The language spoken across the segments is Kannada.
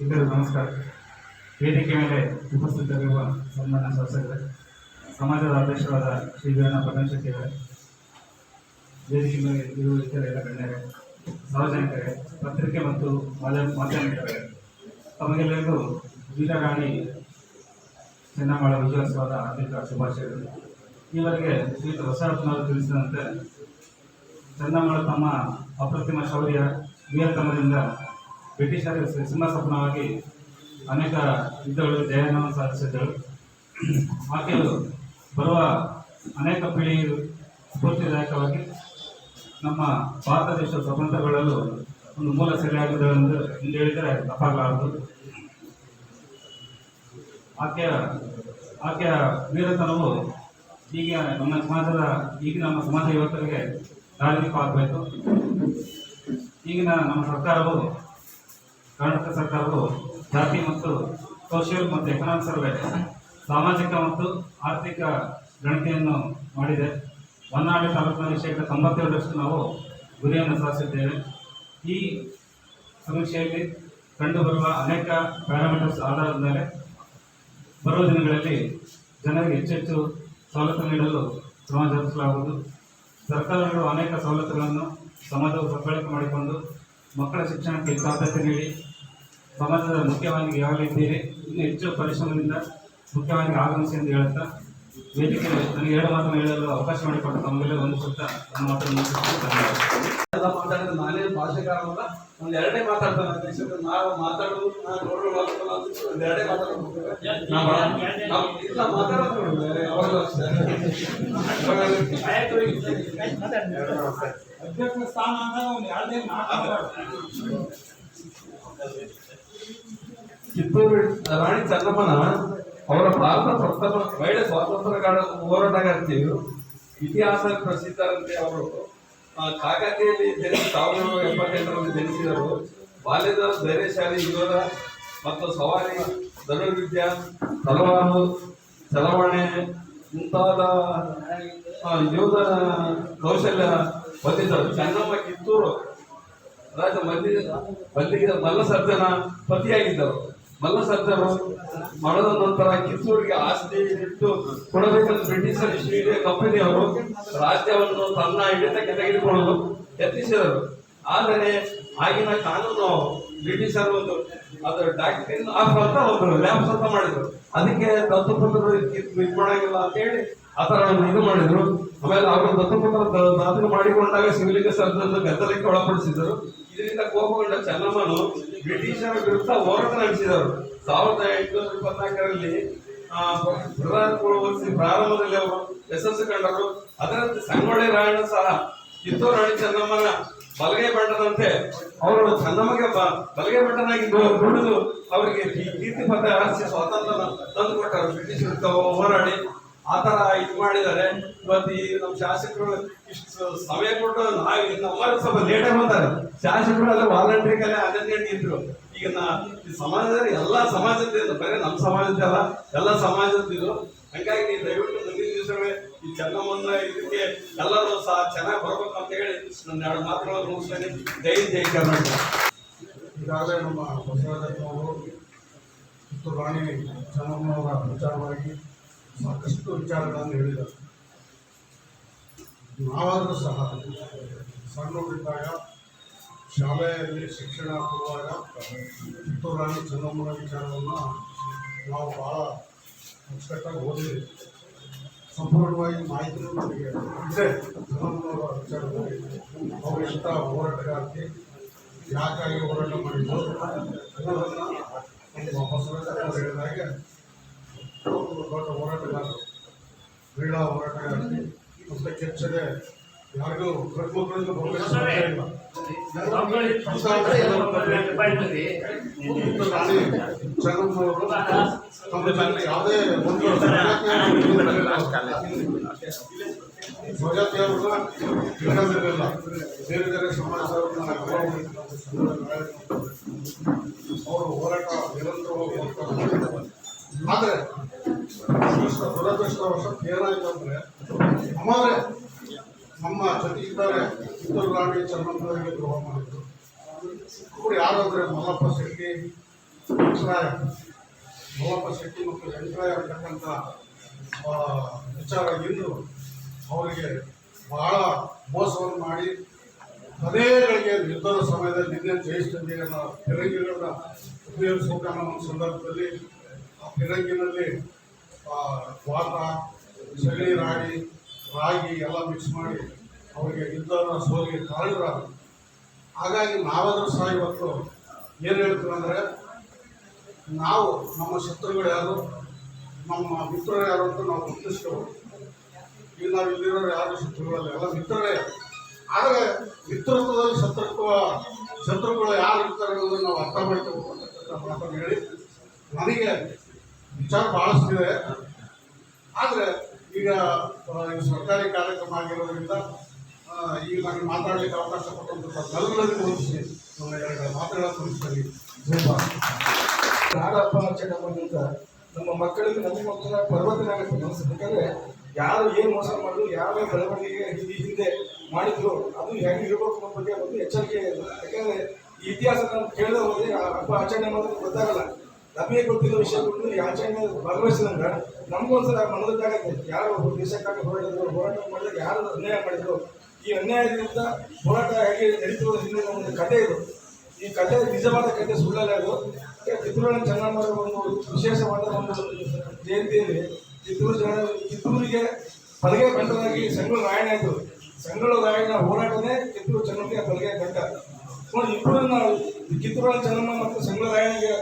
ಎಲ್ಲರಿಗೂ ನಮಸ್ಕಾರ. ವೇದಿಕೆ ಮೇಲೆ ಉಪಸ್ಥಿತರಿರುವ ಸನ್ಮಾನ್ಯ ಶಾಸಕರೇ ಸಮಾಜದ ಅಧ್ಯಕ್ಷರಾದ ಶ್ರೀ ವೀರಣ್ಣ ಪ್ರಕಾಶ್ ಶೆಟ್ಟಿ ಅವರೇ, ವೇದಿಕೆ ಮೇಲೆ ಇರುವ ಇತರ ಎಲ್ಲ ಗಣ್ಯರೇ, ಸಾರ್ವಜನಿಕರೇ, ಪತ್ರಿಕೆ ಮತ್ತು ಮಾಧ್ಯಮ ಮಾಧ್ಯಮಿಕರೇ ತಮಗೆಲ್ಲರಿಗೂ ವೀರರಾಣಿ ಚೆನ್ನಮ್ಮಳ ವಿಜಯೋತ್ಸವದ ಹಾರ್ದಿಕ ಶುಭಾಶಯಗಳು. ಈವರೆಗೆ ಶ್ರೀಯುತ ಬಸವಪ್ಪನವರು ತಿಳಿಸಿದಂತೆ ಚೆನ್ನಮ್ಮಳು ತಮ್ಮ ಅಪ್ರತಿಮ ಶೌರ್ಯ ವೀರತನದಿಂದ ಬ್ರಿಟಿಷರ ಸಿಂಹಾಸನವಾಗಿ ಅನೇಕ ಯುದ್ಧಗಳು ಜಯವನ್ನು ಸಾಧಿಸಿದ್ದರು. ಆಕೆಯು ಬರುವ ಅನೇಕ ಪೀಳಿಗೆಯು ಸ್ಫೂರ್ತಿದಾಯಕವಾಗಿ ನಮ್ಮ ಭಾರತ ದೇಶ ಸ್ವತಂತ್ರಗೊಳ್ಳಲು ಒಂದು ಮೂಲ ಸೆರೆಯಾಗಿದೆ ಎಂದು ಹೇಳಿದರೆ ತಪ್ಪಾಗಲಾರದು. ಆಕೆಯ ಆಕೆಯ ವೀರತನವು ಈಗ ನಮ್ಮ ಸಮಾಜದ ಈಗ ನಮ್ಮ ಸಮಾಜ ಯುವಕರಿಗೆ ದಾರಿದೀಪವಾಗಬೇಕು ಈಗಿನ ನಮ್ಮ ಸರ್ಕಾರವು ಕರ್ನಾಟಕ ಸರ್ಕಾರವು ಜಾತಿ ಮತ್ತು ಸೋಷಿಯಲ್ ಮತ್ತು ಎಕನಾಮಿಕ್ ಸರ್ವೆ ಸಾಮಾಜಿಕ ಮತ್ತು ಆರ್ಥಿಕ ಗಣತಿಯನ್ನು ಮಾಡಿದೆ. ಹೊನ್ನಾಳಿ ತಾಲೂಕಿನಲ್ಲಿ ಶೇಕಡ ತೊಂಬತ್ತೇಳರಷ್ಟು ನಾವು ಗುರಿಯನ್ನು ಸಾಧಿಸಿದ್ದೇವೆ. ಈ ಸಮೀಕ್ಷೆಯಲ್ಲಿ ಕಂಡುಬರುವ ಅನೇಕ ಪ್ಯಾರಾಮೀಟರ್ಸ್ ಆಧಾರದ ಮೇಲೆ ಬರುವ ದಿನಗಳಲ್ಲಿ ಜನರಿಗೆ ಹೆಚ್ಚೆಚ್ಚು ಸವಲತ್ತು ನೀಡಲು ಕ್ರಮ ಜರುಗಿಸಲಾಗುವುದು. ಸರ್ಕಾರಗಳು ಅನೇಕ ಸವಲತ್ತುಗಳನ್ನು ಸಮಾಜವು ಸದ್ಬಳಕೆ ಮಾಡಿಕೊಂಡು ಮಕ್ಕಳ ಶಿಕ್ಷಣಕ್ಕೆ ಆದ್ಯತೆ ನೀಡಿ ಸಮಾಜದ ಮುಖ್ಯವಾಗಿ ಯಾವಾಗಲೇ ಇದ್ದೀರಿ? ಇನ್ನು ಹೆಚ್ಚು ಪರಿಶ್ರಮದಿಂದ ಮುಖ್ಯವಾಗಿ ಆಗಮಿಸಿ ಎಂದು ಹೇಳುತ್ತಾ? ವೇದಿಕೆ ನನಗೆ ಎರಡು ಮಾತನ್ನು ಹೇಳಲು ಅವಕಾಶ ಮಾಡಿಕೊಟ್ಟು ತಮಗೆಲ್ಲ ಒಂದು ಸುತ್ತ ನನ್ನ ಮಾತನ್ನು ನಾನೇ ಭಾಷೆಗಾರಲ್ಲ ಒಂದು ಎರಡೇ ಮಾತಾಡ್ತಾನೆ ನಾವು ಮಾತಾಡೋದು ನಾನು ಅಂತ ಒಂದ್ ಎರಡೇ ಮಾತಾಡೋದು ನಾವು ಇಲ್ಲ ಮಾತಾಡೋದು ಯಾವಾಗಲೂ ಅಧ್ಯಕ್ಷ ಸ್ಥಾನ ಅಂದಾಗ ಒಂದು ಎರಡನೇ ಮಾತಾಡೋದು ಕಿತ್ತೂರು ರಾಣಿ ಚೆನ್ನಮ್ಮನ ಅವರ ಭಾರತ ಪ್ರಥಮ ಮಹಿಳೆ ಸ್ವಾತಂತ್ರ್ಯ ಹೋರಾಟಗಾರ್ತಿಯರು ಇತಿಹಾಸ ಪ್ರಸಿದ್ಧರಂತೆ ಅವರು. ಕಾಕತಿಯಲ್ಲಿ ಜನಿಸಿ ಸಾವಿರದ ಎಪ್ಪತ್ತೆಂಟರಲ್ಲಿ ಜನಿಸಿದರು ಬಾಲ್ಯದ ಧೈರ್ಯಶಾಲಿ ಯೋಧ ಮತ್ತು ಸವಾರಿ ಧನುರ್ವಿದ್ಯ ತಲವಾರು ಚಲವಣೆ ಮುಂತಾದ ಆ, ಯೋಧ ಕೌಶಲ್ಯ ಹೊಂದಿದ್ದರು ಚೆನ್ನಮ್ಮ ಕಿತ್ತೂರು ರಾಜ ಮಲ್ಲಿ ಮಲ್ಲಿಗೆ ಮಲ್ಲಸರ್ಜನ ಪತಿಯಾಗಿದ್ದರು ಮಲ್ಲಸರ್ಜರು ಮರಣದ ನಂತರ ಕಿತ್ತೂರಿಗೆ ಆಸ್ತಿ ಇಟ್ಟು ಕೊಡಬೇಕಂತ ಬ್ರಿಟಿಷರ್ ಈಸ್ಟ್ ಕಂಪನಿಯವರು ರಾಜ್ಯವನ್ನು ತನ್ನ ಹಿಡಿತಕ್ಕೆ ತೆಗೆದುಕೊಳ್ಳಲು ಯತ್ನಿಸಿದರು. ಆದರೆ ಆಗಿನ ಕಾನೂನು ಬ್ರಿಟಿಷರು ಒಂದು ಅದರ ಡಾಕ್ಟ್ರಿನ್ ಅಂತ ಒಂದು ಲ್ಯಾಬ್ಸ್ ಅಂತ ಮಾಡಿದ್ರು. ಅದಕ್ಕೆ ದತ್ತುಪುತ್ರರು ಇದು ಮಾಡಂಗಿಲ್ಲ ಅಂತ ಹೇಳಿ ಆ ಥರ ಇದು ಮಾಡಿದ್ರು. ಆಮೇಲೆ ಅವರು ದತ್ತುಪುತ್ರ ದಾತನ ಮಾಡಿಕೊಂಡಾಗ ಶಿವಲಿಂಗ ಸರ್ಜನ್ ಗದ್ದಲಕ್ಕೆ ಒಳಪಡಿಸಿದರು ಇದರಿಂದ ಕೋಪಗೊಂಡ ಚೆನ್ನಮ್ಮನು ಬ್ರಿಟಿಷರ ವಿರುದ್ಧ ಹೋರಾಟ ನಡೆಸಿದರು ಸಾವಿರದ ಎಂಟುನೂರ ಇಪ್ಪತ್ನಾಲ್ಕರಲ್ಲಿ ಆ, ಪ್ರಧಾನಮಂತ್ರಿ ಪ್ರಾರಂಭದಲ್ಲಿ ಅವರು ಯಶಸ್ಸು ಕಂಡರು. ಅದರಂತೆ ಸಂಗೊಳ್ಳಿ ರಾಯಣ್ಣ ಸಹ ಕಿತ್ತೂರು ರಾಣಿ ಚೆನ್ನಮ್ಮನ ಬಲಗೈ ಬಂಡದಂತೆ ಅವರು ಚೆನ್ನಮ್ಮಗೆ ಬಲಗೈ ಬಂಡನಾಗಿ ದುಡಿದು ಅವರಿಗೆ ಕೀರ್ತಿ ಪತ್ರ ಹರಿಸಿ ಸ್ವಾತಂತ್ರ್ಯ ತಂದು ಕೊಟ್ಟರು ಬ್ರಿಟಿಷ್ ವಿರುದ್ಧ ಹೋರಾಡಿ ಆ ಥರ ಇದು ಮಾಡಿದ್ದಾರೆ. ಇವತ್ತು ಈ ನಮ್ಮ ಶಾಸಕರು ಇಷ್ಟು ಸಮಯ ಕೊಟ್ಟು ನಾವು ನಮ್ಮಲ್ಲಿ ಸ್ವಲ್ಪ ಲೇಟ್ ಆಗಿ ಬಂದಾರೆ. ಶಾಸಕರು ಎಲ್ಲ ಕಲೆ ಅನನ್ಯ ಇದ್ರು. ಈಗ ನಾ ಸಮಾಜದಲ್ಲಿ ಎಲ್ಲಾ ಸಮಾಜದ ಬರೀ ನಮ್ಮ ಸಮಾಜದ್ದಲ್ಲ ಎಲ್ಲ ಸಮಾಜದ್ದು ಹಂಗಾಗಿ ದಯವಿಟ್ಟು ಮುಂದಿನ ದಿವಸವೇ ಈ ಚೆನ್ನಮ್ಮನ ಇದಕ್ಕೆ ಎಲ್ಲರೂ ಸಹ ಚೆನ್ನಾಗಿ ಬರ್ಬೇಕು ಅಂತ ಹೇಳಿ ನನ್ನ ಎರಡು ಮಾತುಗಳು ಮುಗಿಸ್ತೇನೆ. ಜೈ ಜೈ ಕರ್ನಾಟಕ. ಈಗಾಗಲೇ ನಮ್ಮ ಬಸವರಾಜಪ್ಪನವರು ಮತ್ತು ರಾಣಿ ಚೆನ್ನಮ್ಮನವರ ವಿಚಾರವಾಗಿ ಸಾಕಷ್ಟು ವಿಚಾರಗಳನ್ನು ಹೇಳಿದರು ನಾವಾದರೂ ಸಹ ಸಣ್ಣವರಿದ್ದಾಗ ಶಾಲೆಯಲ್ಲಿ ಶಿಕ್ಷಣ ಕೊಡುವಾಗ ಕಿತ್ತೂರು ರಾಣಿ ಚೆನ್ನಮ್ಮನ ವಿಚಾರವನ್ನು ನಾವು ಭಾಳ ಅಚ್ಚುಕಟ್ಟಾಗಿ ಓದಿದ್ವಿ. ಸಂಪೂರ್ಣವಾಗಿ ಮಾಹಿತಿನೂ ನಮಗೆ ಇದೆ. ಚೆನ್ನಮ್ಮನವರ ವಿಚಾರದಲ್ಲಿ ಅವರು ಎಂಥ ಹೋರಾಟಗಾರ್ತಿ, ಯಾಕಾಗಿ ಹೋರಾಟ ಮಾಡಿದ್ದು ಅನ್ನೋದನ್ನ ನಮ್ಮ ಬಸವರಾಜ ಅವರು ಹೇಳಿದಾಗೆ ಅವರು ದೊಡ್ಡ ಹೋರಾಟಗಾರರು ಮಹಿಳಾ ಹೋರಾಟಗಾರ್ತಿ ಅಂತ ಕೆಚ್ಚದೆ. ಯಾರಿಗೂ ಜನ ಯಾವುದೇ ಒಂದು ಬೇರೆ ಬೇರೆ ಸಮಾಜದವರು ಅವರು ಹೋರಾಟ ನಿರಂತರವಾಗಿ ಮಾಡ್ತಾರೆ ಆದರೆ ದುರದೃಷ್ಟವಶಾತ್ ಏನಾಯ್ತು ಅಂದ್ರೆ ಅಮಾರೆ ನಮ್ಮ ಜೊತೆಗಿದ್ದಾರೆ ಕಿತ್ತೂರು ರಾಣಿ ಚರ್ಮಂತರಾಗಿ ದ್ರೋಹ ಮಾಡಿದ್ರು. ಕೂಡ ಯಾರಾದ್ರೆ ಮಲ್ಲಪ್ಪ ಶೆಟ್ಟಿ, ವೆಂಕಟರಾಯ, ಮಲ್ಲಪ್ಪ ಶೆಟ್ಟಿ ಮತ್ತು ವೆಂಕಟರಾಯ ಅಂತಕ್ಕಂಥ ವಿಚಾರ ಇಂದು ಅವರಿಗೆ ಬಹಳ ಮೋಸವನ್ನು ಮಾಡಿ ಪದೇಗಳಿಗೆ ಯುದ್ಧದ ಸಮಯದಲ್ಲಿ ನಿನ್ನೆ ಅನ್ನೋ ಫಿರಂಗಿಗಳನ್ನ ಉಪಯೋಗಿಸಬೇಕನ್ನೋ ಒಂದು ಸಂದರ್ಭದಲ್ಲಿ ಆ ಫಿರಂಗಿನಲ್ಲಿ ವಾತ ಸಗಣಿ ರಾಗಿ ರಾಗಿ ಎಲ್ಲ ಮಿಕ್ಸ್ ಮಾಡಿ ಅವರಿಗೆ ಯುದ್ಧನ ಸೋಲಿಗೆ ಕಾರಣರಾದರು ಹಾಗಾಗಿ ನಾವಾದರೂ ಸಹ ಇವತ್ತು ಏನು ಹೇಳ್ತೀವಿ ಅಂದರೆ, ನಾವು ನಮ್ಮ ಶತ್ರುಗಳು ಯಾರು? ನಮ್ಮ ಮಿತ್ರರು ಯಾರು ಅಂತ ನಾವು ಗುರುತಿಸ್ಕೋಬೇಕು. ಈಗ ನಾವು ಇಲ್ಲಿರೋರು ಯಾರು? ಶತ್ರುಗಳಲ್ಲ, ಎಲ್ಲ ಮಿತ್ರರೇ. ಆದರೆ ಮಿತ್ರತ್ವದಲ್ಲಿ ಶತ್ರುತ್ವ, ಶತ್ರುಗಳು ಯಾರು ಇರ್ತಾರೆ ಅನ್ನೋದನ್ನು ನಾವು ಅರ್ಥ ಮಾಡ್ಕೋಬೇಕು ಅಂತಕ್ಕಂಥ ಮಾತನ್ನು ಹೇಳಿ ನನಗೆ ವಿಚಾರ ಭಾಳಷ್ಟಿದೆ ಆದರೆ ಈಗ ಸರ್ಕಾರಿ ಕಾರ್ಯಕ್ರಮ ಆಗಿರೋದ್ರಿಂದ ಈಗ ನಾನು ಮಾತಾಡಲಿಕ್ಕೆ ಅವಕಾಶ ಕೊಟ್ಟಂತಹ ಎಲ್ಲರಿಗೂ ನನ್ನ ಎರಡು ಮಾತುಗಳ ಜೈ ಭಾರತ್. ನಾಡಪ್ಪ ನಮ್ಮ ಮಕ್ಕಳಿಗೆ ನಮ್ಮ ಮಕ್ಕಳ ಪರಿವರ್ತನೆ ಆಗುತ್ತೆ ಮನಸ್ಸು. ಯಾರು ಏನು ಮೋಸ ಮಾಡಿದ್ರು ಯಾವ ಬೆಳವಣಿಗೆ ಈ ಹಿಂದೆ ಮಾಡಿದ್ರು, ಅದು ಹೆಂಗೆ ಇರಬೇಕು ಅನ್ನೋ ಬಗ್ಗೆ ಒಂದು ಎಚ್ಚರಿಕೆ ಯಾಕಂದ್ರೆ ಇತಿಹಾಸ ನಾನು ಕೇಳದೆ ಹೋದ್ರೆ ಹಬ್ಬ ಆಚರಣೆ ಮಾಡೋದು ಗೊತ್ತಾಗಲ್ಲ. ನಮಗೆ ಗೊತ್ತಿರೋ ವಿಷಯಗಳನ್ನು ಈ ಆಚರಣೆ ಭಾಗವಹಿಸಿದಂಗ ನಮಗೊಂದ್ಸಲ ಮನದಕ್ಕಾಗತ್ತೆ ಯಾರು ದೇಶಕ್ಕಾಗಿ ಹೋರಾಡಿದ್ರು, ಹೋರಾಟ ಮಾಡಿದಾಗ ಯಾರು ಅನ್ಯಾಯ ಮಾಡಿದ್ರು. ಈ ಅನ್ಯಾಯದಿಂದ ಹೋರಾಟ ಹೇಗೆ ನಡೀತಿರೋ ಹಿಂದಿನ ಒಂದು ಇದು. ಈ ಕಥೆ ನಿಜವಾದ ಕಥೆ ಸುಳ್ಳಲ್ಲ ಅದು. ಕಿತ್ತೂರಿನ ಚೆನ್ನಮ್ಮರ ಒಂದು ವಿಶೇಷವಾದ ಒಂದು ಜಯಂತಿಯಲ್ಲಿ ಕಿತ್ತೂರು ಜನ ಕಿತ್ತೂರಿಗೆ ಪಲಗೆ ಗಂಟರಾಗಿ ಸಂಗೊಳ್ಳ ರಾಯಣ ಇದ್ದರು ಸಂಗೊಳ್ಳ ರಾಯಣ್ಣ ಹೋರಾಟನೇ ಕಿತ್ತೂರು ಚೆನ್ನಮ್ಮಗೆ ಪಲಗೆ ಗಂಟ ನೋಡಿ ಇಬ್ಬರನ್ನ ಕಿತ್ತೂರಿನ ಚೆನ್ನಮ್ಮ ಮತ್ತು ಸಂಗೊಳ್ಳ ರಾಯಣಿಗೆ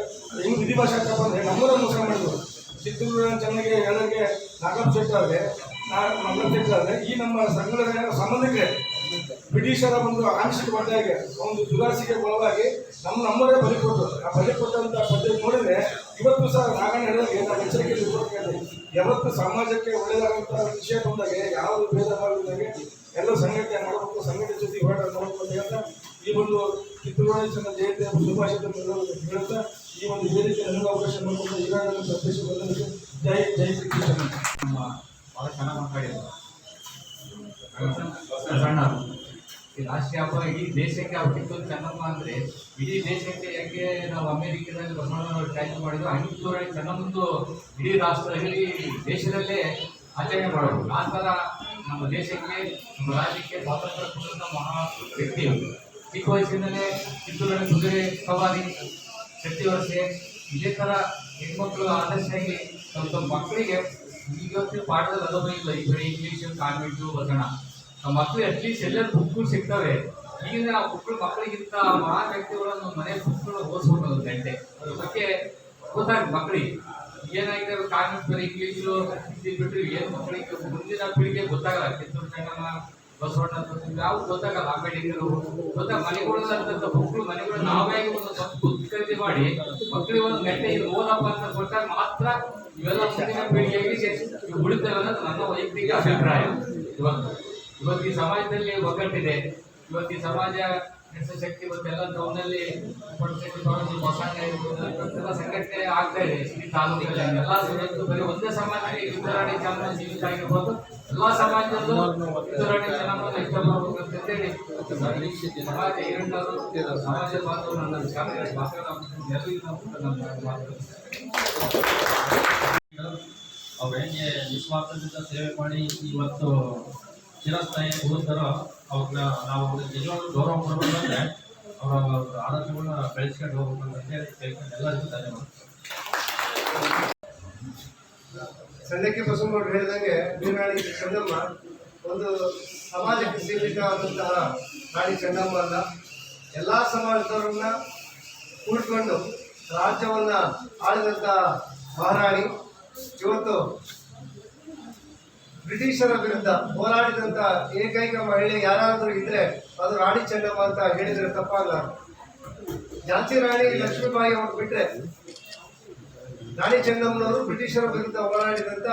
ಹೆಂಗ್ ವಿಧಿಭಾಷೆ ಅಂದ್ರೆ ನಮ್ಮೂರ ಮೋಸ ಮಾಡಿದ್ರು. ಕಿತ್ತೂರಿನ ಚೆನ್ನಗೆ ಎಲ್ಲರಿಗೆ ನಾಗಪ್ಪ ಅವ್ರಿಗೆ ನಾಗಪ್ಪ ಶೆಟ್ಟಿ ಈ ನಮ್ಮ ಸಂಗೊಳ್ಳ ಸಂಬಂಧಕ್ಕೆ ಬ್ರಿಟಿಷರ ಒಂದು ಆಂಶಿಕ ಬಂದಾಗೆ, ಒಂದು ದುರಾಸಿಗೆ ಒಳಗಾಗಿ ನಮ್ಮ ನಮ್ಮದೇ ಬಲಿ ಕೊಟ್ಟರು. ಆ ಬಲಿ ಕೊಟ್ಟಂತ ಪದ್ಧತಿ ನೋಡಿದ್ರೆ ಇವತ್ತು ಸಹ ನಾಗಣ್ಣ ಹೇಳಿದಾಗ ನಾವು ಎಚ್ಚರಿಕೆ ಇರ್ಬೇಕಾದ್ರೆ ಯಾವತ್ತು ಸಮಾಜಕ್ಕೆ ಒಳ್ಳೆಯದಾದಂತಹ ವಿಷಯ ಬಂದಾಗ, ಯಾವುದು ಭೇದ ಭಾವ ಎಲ್ಲ ಸಂಘಟನೆ ಮಾಡಬೇಕು, ಸಂಘಟನೆ ಜೊತೆ ಹೋರಾಟ ಮಾಡಬೇಕು ಅಂತ ಈ ಒಂದು ಚೆನ್ನ ಜಯಂತಿ ಶುಭಾಶಯ ಹೇಳ್ತಾ ಈ ಒಂದು ವೇದಿಕೆ ನನಗೆ ಮಾಡಿಕೊಂಡು ಈಗಾಗಲೇ ಜೈ ಜೈ ಕೃಷ್ಣ ಭಾಳ ಚೆನ್ನಾಗಿ ಮಾತಾಡಿದ್ರು. ಸಣ್ಣ ಈ ರಾಷ್ಟ್ರೀಯ ಹಬ್ಬ ಇಡೀ ದೇಶಕ್ಕೆ ಅವ್ರು ಕಿತ್ತೂರು ಚೆನ್ನಮ್ಮ ಅಂದ್ರೆ ಇಡೀ ದೇಶಕ್ಕೆ ಯಾಕೆ ನಾವು ಅಮೆರಿಕದಲ್ಲಿ ಬಸವಣ್ಣನವರು ಟ್ಯಾಗ್ ಮಾಡಿದ್ರು? ಹಂಗೆ ಕಿತ್ತೂರು ಚೆನ್ನಮ್ಮಂದು ಇಡೀ ರಾಷ್ಟ್ರದಲ್ಲಿ ದೇಶದಲ್ಲೇ ಆಚರಣೆ ಮಾಡೋದು ಆ ಥರ ನಮ್ಮ ದೇಶಕ್ಕೆ, ನಮ್ಮ ರಾಜ್ಯಕ್ಕೆ ಸ್ವಾತಂತ್ರ್ಯ ಕೊಟ್ಟಂಥ ಮಹಾ ವ್ಯಕ್ತಿ ಅವರು ಚಿಕ್ಕ ವಯಸ್ಸಿನಲ್ಲೇ ಕಿತ್ತೂರಿನ ಕುದುರೆ ಸವಾರಿ ಶಕ್ತಿ ವರ್ಷೆ ಇದೇ ಥರ ಹೆಣ್ಮಕ್ಳು ಆದರ್ಶಾಗಿ ಆಗಿ ತಮ್ಮ ಮಕ್ಕಳಿಗೆ ಈಗ ಪಾಠದಲ್ಲಿ ಅನುಭವ ಇಲ್ಲ. ಈ ಕಡೆ ಇಂಗ್ಲೀಷ್ ಕಾನ್ವೆಂಟು ವಚನ ನಮ್ಮ ಮಕ್ಕಳು ಅಟ್ಲೀಸ್ಟ್ ಎಲ್ಲರೂ ಬುಕ್ಗಳು ಸಿಗ್ತವೆ. ಈಗಿನ ಬುಕ್ಗಳು ಮಕ್ಕಳಿಗಿಂತ ಮಹಾ ವ್ಯಕ್ತಿಗಳನ್ನು ಮನೆ ಬುಕ್ಗಳು ಓದಿಸ್ಕೊಂಡು ಗಂಟೆ. ಅದ್ರ ಬಗ್ಗೆ ಗೊತ್ತಾಗ ಮಕ್ಕಳಿಗೆ. ಏನಾಗಿದೆ ಕಾನ್ವೆಂಟ್ ಬರೀ ಇಂಗ್ಲೀಷು ಹಿಂದಿ ಬಿಟ್ಟರೆ ಏನು ಮಕ್ಕಳಿಗೆ ಮುಂದಿನ ಪೀಳಿಗೆ ಗೊತ್ತಾಗಲ್ಲ. ಕಿತ್ತೂರು ಚೆನ್ನಮ್ಮ ಬಸವಣ್ಣ ಯಾವ ಗೊತ್ತಾಗಲ್ಲ, ಅಂಬೇಡ್ಕರ್. ಮನೆಗಳು ಮನೆಗಳಂತ ಮಕ್ಕಳು ಮನೆಗಳು ನಾವೇ ಒಂದು ಸ್ವಲ್ಪ ಖರೀದಿ ಮಾಡಿ ಮಕ್ಕಳಿಗೆ ಒಂದು ಗಂಟೆ ಓದಪ್ಪ ಅಂತ ಕೊಟ್ಟಾಗ ಮಾತ್ರ ಇವೆಲ್ಲ ಮುಂದಿನ ಪೀಳಿಗೆಗೆ ಉಳಿತೇವೆ ಅನ್ನೋದು ನನ್ನ ವೈಯಕ್ತಿಕ ಅಭಿಪ್ರಾಯ. ಇವತ್ತು ಇವತ್ತು ಈ ಸಮಾಜದಲ್ಲಿ ಒಗ್ಗಟ್ಟಿದೆ. ಇವತ್ತು ಈ ಸಮಾಜ ಶಕ್ತಿ ಶಕ್ತಿ ಎಲ್ಲ ಟೌನಲ್ಲಿ ಹೊಸಾಂಗ ಇರ್ಬೋದು ಸಂಘಟನೆ ಆಗ್ತಾ ಇದೆ ಈ ತಾಲೂಕಿನಲ್ಲಿ. ಎಲ್ಲ ಬರೀ ಒಂದೇ ಸಮಾಜಕ್ಕೆ ಯುದ್ಧರಾಣಿ ಚಾಮರಾಜ ಜೀವಿತ ಆಗಿರ್ಬೋದು. ಎಲ್ಲ ಸಮಾಜದಲ್ಲೂ ಯುದ್ಧರಾಣಿ ಚೆನ್ನಮ್ಮನ ಇಷ್ಟಪಡಬೇಕು ಅಂತೇಳಿ ಸಮಾಜ ಹಿರಣ್ಣರು ಸಮಾಜ ಅವ್ರು ಹೆಂಗೆ ನಿಸ್ವಾರ್ಥದಿಂದ ಸೇವೆ ಮಾಡಿ ಇವತ್ತು ಚಿರಸ್ಥಾಯಿ ಹೋಗ್ತಾರೋ ಅವ್ರನ್ನ ನಾವು ನಿಜವಾಗ್ಲೂ ಗೌರವ ಕೊಡಬೇಕಂದ್ರೆ ಅವರ ಆದರ್ಶಗಳನ್ನ ಬೆಳೆಸ್ಕೊಂಡು ಹೋಗ್ಬೇಕಂತ ಹೇಳಿ ಎಲ್ಲರಿಗೂ ಧನ್ಯವಾದ ಸಣ್ಣಕ್ಕೆ ಬಸವಣ್ಣ ಹೇಳಿದಂಗೆ ಬೀರಾಣಿ ಚಂದಮ್ಮ ಒಂದು ಸಮಾಜಕ್ಕೆ ಸೀಮಿತವಾದಂತಹ ರಾಣಿ ಚಂದಮ್ಮ ಅಲ್ಲ. ಎಲ್ಲ ಸಮಾಜದವರನ್ನ ಕೂಡಿಕೊಂಡು ರಾಜ್ಯವನ್ನ ಆಳಿದಂತಹ ಮಹಾರಾಣಿ. ಇವತ್ತು ಬ್ರಿಟಿಷರ ವಿರುದ್ಧ ಹೋರಾಡಿದಂಥ ಏಕೈಕ ಮಹಿಳೆ ಯಾರಾದರೂ ಇದ್ರೆ ಅದು ರಾಣಿ ಚೆನ್ನಮ್ಮ ಅಂತ ಹೇಳಿದ್ರೆ ತಪ್ಪಾಗಲ್ಲ. ಝಾನ್ಸಿ ರಾಣಿ ಲಕ್ಷ್ಮೀಬಾಯಿ ಅವ್ರು ಬಿಟ್ರೆ ರಾಣಿ ಚೆನ್ನಮ್ಮನವರು ಬ್ರಿಟಿಷರ ವಿರುದ್ಧ ಹೋರಾಡಿದಂತ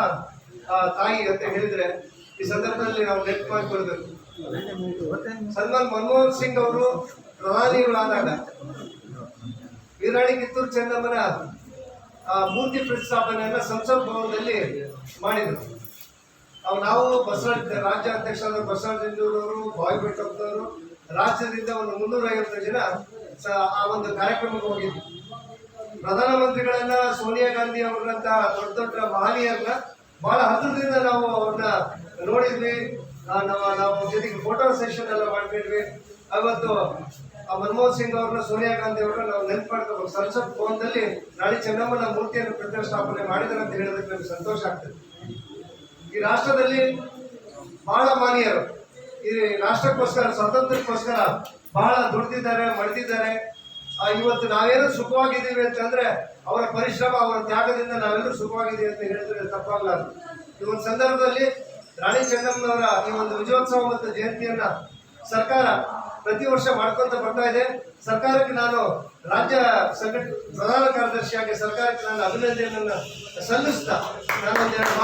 ತಾಯಿ ಅಂತ ಹೇಳಿದ್ರೆ ಈ ಸಂದರ್ಭದಲ್ಲಿ ನಾವು ನೆಟ್ ಮಾಡಿಕೊಳ್ಬೇಕು. ಸಲ್ಮಾನ್ ಮನಮೋಹನ್ ಸಿಂಗ್ ಅವರು ಪ್ರಧಾನಿಗಳಾದಾಗ ವೀರಾಣಿ ಕಿತ್ತೂರು ಚೆನ್ನಮ್ಮನ ಮೂರ್ತಿ ಪ್ರತಿಷ್ಠಾಪನೆಯನ್ನ ಸಂಸತ್ ಭವನದಲ್ಲಿ ಮಾಡಿದರು. ನಾವು ಬಸವರಾಜ ರಾಜ್ಯ ಅಧ್ಯಕ್ಷರಾದ ಬಸವರಾಜೇಂದ್ರವರು ಬಾಯ್ ಬೆಟ್ಟಪ್ಪನವರು ರಾಜ್ಯದಿಂದ ಒಂದು ಮುನ್ನೂರ ಐವತ್ತು ಜನ ಆ ಒಂದು ಕಾರ್ಯಕ್ರಮಕ್ಕೆ ಹೋಗಿದ್ವಿ ಪ್ರಧಾನಮಂತ್ರಿಗಳನ್ನ ಸೋನಿಯಾ ಗಾಂಧಿ ಅವ್ರನ್ನಂತ ದೊಡ್ಡ ದೊಡ್ಡ ಮಹನೀಯರನ್ನ ಬಹಳ ಹತ್ತಿರದಿಂದ ನಾವು ಅವ್ರನ್ನ ನೋಡಿದ್ವಿ. ನಾವು ನಾವು ಜೊತೆಗೆ ಫೋಟೋ ಸೆಷನ್ ಎಲ್ಲ ಮಾಡ್ಬಿಟ್ವಿ ಅವತ್ತು ಮನಮೋಹನ್ ಸಿಂಗ್ ಅವ್ರನ್ನ, ಸೋನಿಯಾ ಗಾಂಧಿ ಅವ್ರನ್ನ ನಾವು ನೆನ್ಪು ಮಾಡ್ಕೋಬೇಕು ಸಂಸತ್ ಭವನದಲ್ಲಿ ನಾಳೆ ಚೆನ್ನಮ್ಮನ ಮೂರ್ತಿಯನ್ನು ಪ್ರತಿಷ್ಠಾಪನೆ ಮಾಡಿದ್ದಾರೆ ಅಂತ ಹೇಳೋದಕ್ಕೆ ನಮ್ಗೆ ಸಂತೋಷ ಆಗ್ತದೆ. ಈ ರಾಷ್ಟ್ರದಲ್ಲಿ ಬಹಳ ಮಾನ್ಯರು ಈ ರಾಷ್ಟ್ರಕ್ಕೋಸ್ಕರ, ಸ್ವಾತಂತ್ರ್ಯಕ್ಕೋಸ್ಕರ ಬಹಳ ದುಡ್ದಿದ್ದಾರೆ, ಮಡ್ದಿದ್ದಾರೆ. ಇವತ್ತು ನಾವೇನು ಸುಖವಾಗಿದ್ದೀವಿ ಅಂತಂದ್ರೆ ಅವರ ಪರಿಶ್ರಮ, ಅವರ ತ್ಯಾಗದಿಂದ ನಾವೆಲ್ಲರೂ ಸುಖವಾಗಿದ್ದೀವಿ ಅಂತ ಹೇಳಿದ್ರೆ ತಪ್ಪಾಗಲಾರದು ಈ ಒಂದು ಸಂದರ್ಭದಲ್ಲಿ ರಾಣಿ ಚೆನ್ನಮ್ಮನವರ ಈ ಒಂದು ವಿಜಯೋತ್ಸವ ಮತ್ತು ಜಯಂತಿಯನ್ನ ಸರ್ಕಾರ ಪ್ರತಿ ವರ್ಷ ಮಾಡ್ಕೊಂತ ಬರ್ತಾ ಇದೆ. ಸರ್ಕಾರಕ್ಕೆ ನಾನು ರಾಜ್ಯ ಸಂಘಟ ಪ್ರಧಾನ ಕಾರ್ಯದರ್ಶಿಯಾಗಿ ಸರ್ಕಾರಕ್ಕೆ ನಾನು ಅಭಿನಂದನೆಯನ್ನು ಸಲ್ಲಿಸ್ತಾ ನಾನು ಒಂದೆರಡು